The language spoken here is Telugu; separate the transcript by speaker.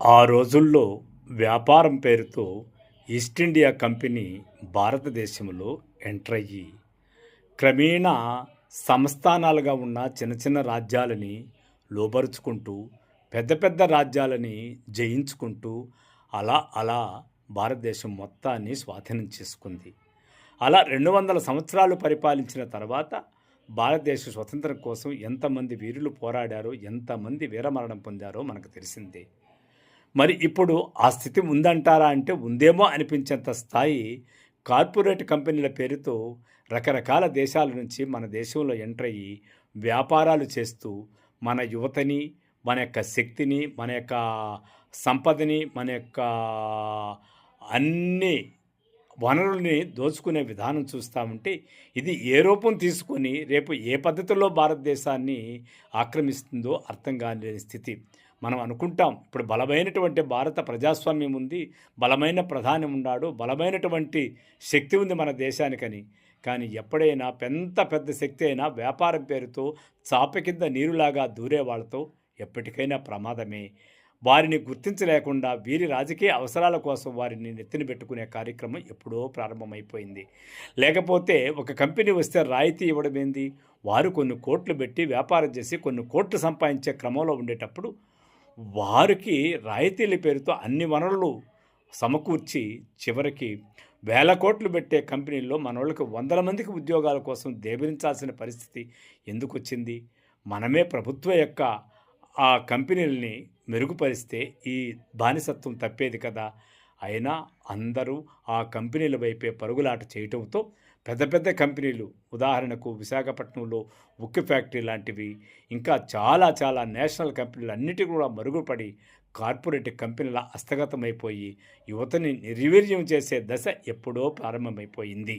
Speaker 1: ఆ రోజుల్లో వ్యాపారం పేరుతో ఈస్ట్ ఇండియా కంపెనీ భారతదేశంలో ఎంటర్ అయ్యి క్రమేణా సంస్థానాలుగా ఉన్న చిన్న చిన్న రాజ్యాలని లోబరుచుకుంటూ పెద్ద పెద్ద రాజ్యాలని జయించుకుంటూ అలా అలా భారతదేశం మొత్తాన్ని స్వాధీనం చేసుకుంది. అలా రెండు వందల సంవత్సరాలు పరిపాలించిన తర్వాత భారతదేశ స్వతంత్రం కోసం ఎంతమంది వీరులు పోరాడారో ఎంతమంది వీరమరణం పొందారో మనకు తెలిసిందే. మరి ఇప్పుడు ఆ స్థితి ఉందంటారా అంటే ఉందేమో అనిపించేంత స్థాయి కార్పొరేట్ కంపెనీల పేరుతో రకరకాల దేశాల నుంచి మన దేశంలో ఎంటర్ అయ్యి వ్యాపారాలు చేస్తూ మన యువతని మన యొక్క శక్తిని మన యొక్క సంపదని మన యొక్క అన్ని వనరుల్ని దోచుకునే విధానం చూస్తూ ఉంటే ఇది ఏ రూపం తీసుకొని రేపు ఏ పద్ధతిలో భారతదేశాన్ని ఆక్రమిస్తుందో అర్థం కాని స్థితి. మనం అనుకుంటాం ఇప్పుడు బలమైనటువంటి భారత ప్రజాస్వామ్యం ఉంది బలమైన ప్రధాని ఉన్నాడు బలమైనటువంటి శక్తి ఉంది మన దేశానికని. కానీ ఎప్పుడైనా పెద్ద పెద్ద శక్తి అయినా వ్యాపారం పేరుతో చాప కింద నీరులాగా దూరే వాళ్ళతో ఎప్పటికైనా ప్రమాదమే. వారిని గుర్తించలేకుండా వీరి రాజకీయ అవసరాల కోసం వారిని నెత్తిన పెట్టుకునే కార్యక్రమం ఎప్పుడో ప్రారంభమైపోయింది. లేకపోతే ఒక కంపెనీ వస్తే రాయితీ ఇవ్వడం ఏంది? వారు కొన్ని కోట్లు పెట్టి వ్యాపారం చేసి కొన్ని కోట్లు సంపాదించే క్రమంలో ఉండేటప్పుడు వారికి రాయితీల పేరుతో అన్ని వనరులు సమకూర్చి చివరికి వేల కోట్లు పెట్టే కంపెనీల్లో మనోళ్ళకి వందల మందికి ఉద్యోగాల కోసం దేబరించాల్సిన పరిస్థితి ఎందుకు వచ్చింది మనమే ప్రభుత్వ యొక్క ఆ కంపెనీలని మెరుగుపరిస్తే ఈ బానిసత్వం తప్పేది కదా? అయినా అందరూ ఆ కంపెనీల వైపే పరుగులాట చేయటంతో పెద్ద పెద్ద కంపెనీలు ఉదాహరణకు విశాఖపట్నంలో ఉక్కు ఫ్యాక్టరీ లాంటివి ఇంకా చాలా చాలా నేషనల్ కంపెనీలు అన్నిటి కూడా మరుగుపడి కార్పొరేట్ కంపెనీల హస్తగతమైపోయి యువతని నిర్వీర్యం చేసే దశ ఎప్పుడో ప్రారంభమైపోయింది.